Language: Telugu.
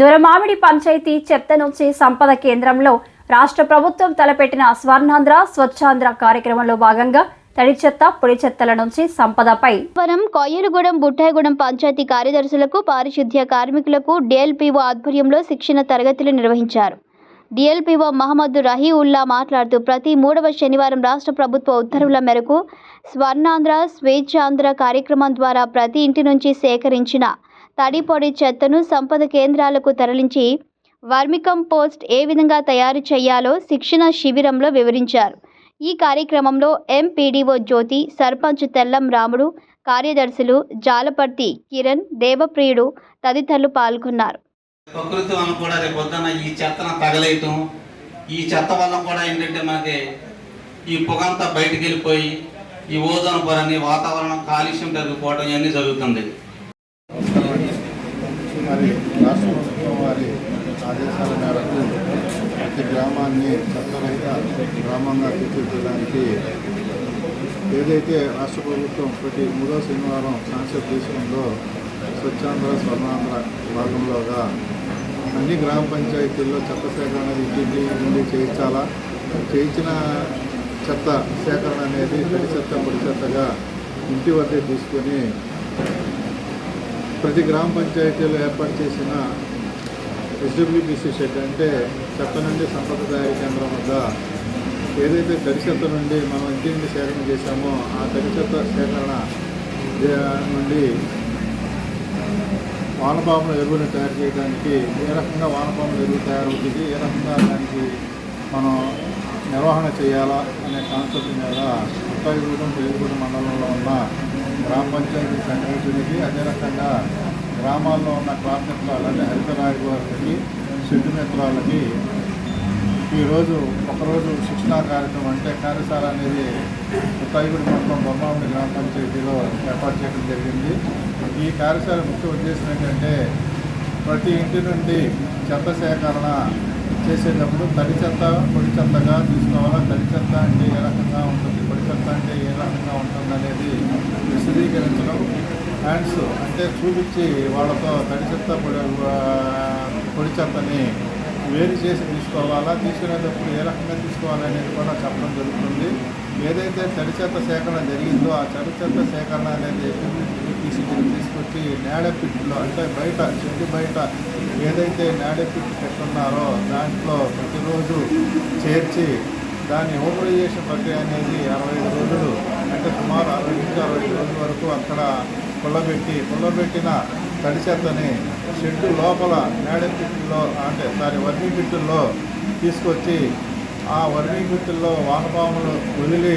దొరమామిడి పంచాయతీ చెత్త నుంచి సంపద కేంద్రంలో రాష్ట్ర ప్రభుత్వం తలపెట్టిన స్వర్ణాంధ్ర స్వచ్ఛాంధ్ర కార్యక్రమంలో భాగంగా తడి చెత్త పొడి చెత్తల నుంచి సంపదపై. వరం కొయ్యలగూడెం బుట్టాయిగూడెం పంచాయతీ కార్యదర్శులకు పారిశుద్ధ్య కార్మికులకు డిఎల్పీఓ ఆధ్వర్యంలో శిక్షణ తరగతులు నిర్వహించారు. డిఎల్పీఓ మహమ్మద్ రహీవుల్లా మాట్లాడుతూ ప్రతి మూడవ శనివారం రాష్ట్ర ప్రభుత్వ ఉత్తర్వుల మేరకు స్వర్ణాంధ్ర స్వేచ్ఛాంధ్ర కార్యక్రమం ద్వారా ప్రతి ఇంటి నుంచి సేకరించిన తడి పొడి చెత్తను సంపద కేంద్రాలకు తరలించి వర్మికంపోస్ట్ ఏ విధంగా తయారు చేయాలో శిక్షణ శిబిరంలో వివరించారు. ఈ కార్యక్రమంలో ఎంపీడీఓ జ్యోతి సర్పంచ్ తెల్లం రాముడు కార్యదర్శులు జాలపర్తి కిరణ్ దేవప్రియుడు తదితరులు పాల్గొన్నారు. ప్రకృతి వల్ల కూడా రేపు పొద్దున్న ఈ చెత్తను తగలేయటం ఈ చెత్త వల్ల కూడా ఏంటంటే మనకి ఈ పొగంతా బయటికి వెళ్ళిపోయి ఈ ఓజోన్ పొరని వాతావరణం కాలుష్యం పెరిగిపోవడం ఇవన్నీ జరుగుతుంది. మరి రాష్ట్ర ప్రభుత్వం వారి ఆదేశాల మేరకు ప్రతి గ్రామాన్ని చట్టరహిత గ్రామంగా తీర్చిదిద్దడానికి ఏదైతే రాష్ట్ర ప్రభుత్వం ప్రతి మూడో శనివారం కాన్సెప్ట్ తీసుకుందో స్వచ్ఛాంధ్ర స్వర్ణాంధ్ర భాగంలోగా అన్ని గ్రామ పంచాయతీల్లో చెత్త సేకరణ ఇంటింటి నుండి చేయించాలా? చేయించిన చెత్త సేకరణ అనేది తడి చెత్త పొడి చెత్తగా ఇంటి వద్దే తీసుకొని ప్రతి గ్రామ పంచాయతీలో ఏర్పాటు చేసిన ఎస్డబ్ల్యూబీసీ షెడ్ అంటే చెత్త నుండి సంపద తయారీ కేంద్రం వద్ద ఏదైతే తడి చెత్త నుండి మనం ఇంటింటి సేకరణ చేశామో ఆ తడి చెత్త సేకరణ నుండి వానపాముల ఎరువులు తయారు చేయడానికి ఏ రకంగా వానపాముల ఎరువు తయారవుతుంది ఏ రకంగా దానికి మనం నిర్వహణ చేయాలా అనే కాన్సెప్ట్ మీద ఉత్తరగూడెం తెలుగుగూడెం మండలంలో ఉన్న గ్రామ పంచాయతీ సెక్రటరీకి అదే రకంగా గ్రామాల్లో ఉన్న క్రాప్ మిత్రాలు అంటే హరిత రాయవారికి షెడ్డు మిత్రాలకి ఈరోజు ఒకరోజు శిక్షణా కార్యక్రమం అంటే కార్యశాల అనేది ఉత్తరగూడెం మండలం బొమ్మామిడి గ్రామ పంచాయతీలో ఏర్పాటు చేయడం జరిగింది. ఈ కార్యశాల ముఖ్య ఉద్దేశం ఏంటంటే ప్రతి ఇంటి నుండి చెత్త సేకరణ చేసేటప్పుడు తడి చెత్త పొడి చెత్తగా తీసుకోవాలా తడి చెత్త అంటే ఏ రకంగా ఉంటుంది పొడి చెత్త అంటే ఏ రకంగా ఉంటుంది అనేది విశదీకరించడం హ్యాండ్స్ అంటే చూపించి వాళ్ళతో తడి చెత్త పొడి పొడి చెత్తని వేరు చేసి తీసుకోవాలా? తీసుకునేటప్పుడు ఏ రకంగా తీసుకోవాలనేది కూడా చెప్పడం జరుగుతుంది. ఏదైతే తడి చెత్త సేకరణ జరిగిందో ఆ తడి చెత్త సేకరణ అనేది తీసుకుని తీసుకొచ్చి నేడపిట్లో అంటే బయట చెట్టు బయట ఏదైతే నేడ పెట్టున్నారో దాంట్లో ప్రతిరోజు చేర్చి దాని హోమరైజేషన్ ప్రక్రియ అనేది అరవై ఐదు రోజులు అంటే సుమారు అరవై నుంచి అరవై రోజుల వరకు అక్కడ పుల్లబెట్టి కుళ్ళబెట్టిన తడి చెత్తని షెడ్డు లోపల నేడ పిట్టుల్లో అంటే సారీ వర్మీ పిట్టుల్లో తీసుకొచ్చి ఆ వర్మీ పిట్టుల్లో వానపాములు వదిలి